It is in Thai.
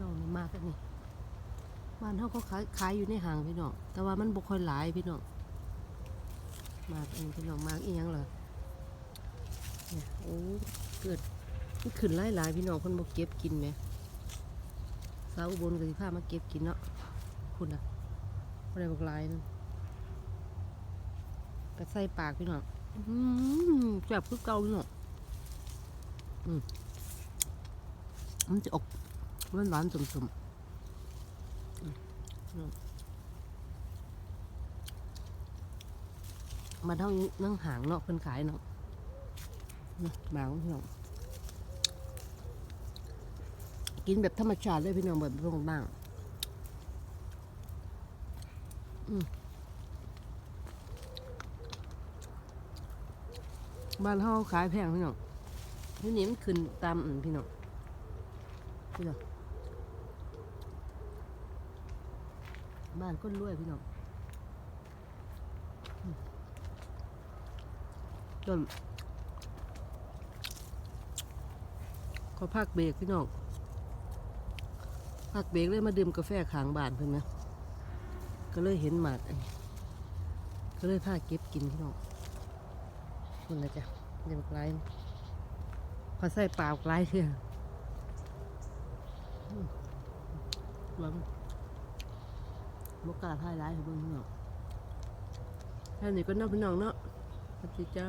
น้องมากอันนี้บ้านเขาก็ขายขายอยู่ในห้างพี่น้องแต่ว่ามันบ่ค่อยหลายพี่น้องมากอันพี่น้องมากอียงเหรอเนี่ยโอ้เกิดมันขึ้นหลายหลายๆพี่น้องคนบ่เก็บกินไหมสาวอุบลก็สิพามาเก็บกินเนาะคุณน่ะอะไรบกหลายนั่นก็ใส่ปากพี่น้องอืมแซ่บคือเกาพี่น้องอืมมันจะออก หวานหวานสมๆอืมพี่น้องมาเท่านี้นั่งหางเนาะเพิ่นขายเนาะนี่มางพี่น้องกินแบบธรรมชาติเลยพี่น้องแบบตรงบ้างบ้านเฮาขายแพงพี่น้องที่นี่มันขึ้นตามอืมพี่น้องพี่น้อง บ้านก้นรวยพี่น้องอืมต้นขอพักเบรกพี่น้องพักเบรกเลยมาดื่มกาแฟขางบ้านเพิ่นนะก็เลยเห็นหมากอันก็เลยพาเก็บกินพี่น้องคุณนะจ๊ะเดี๋ยวกลน์พอใส่เปล่าไลน์เถอะอืมหวัง บกล้าพายไลน์ให้เบิ่งพี่น้องแค่นี้ก็น่าพี่น้องเนาะสวัสดีจ้า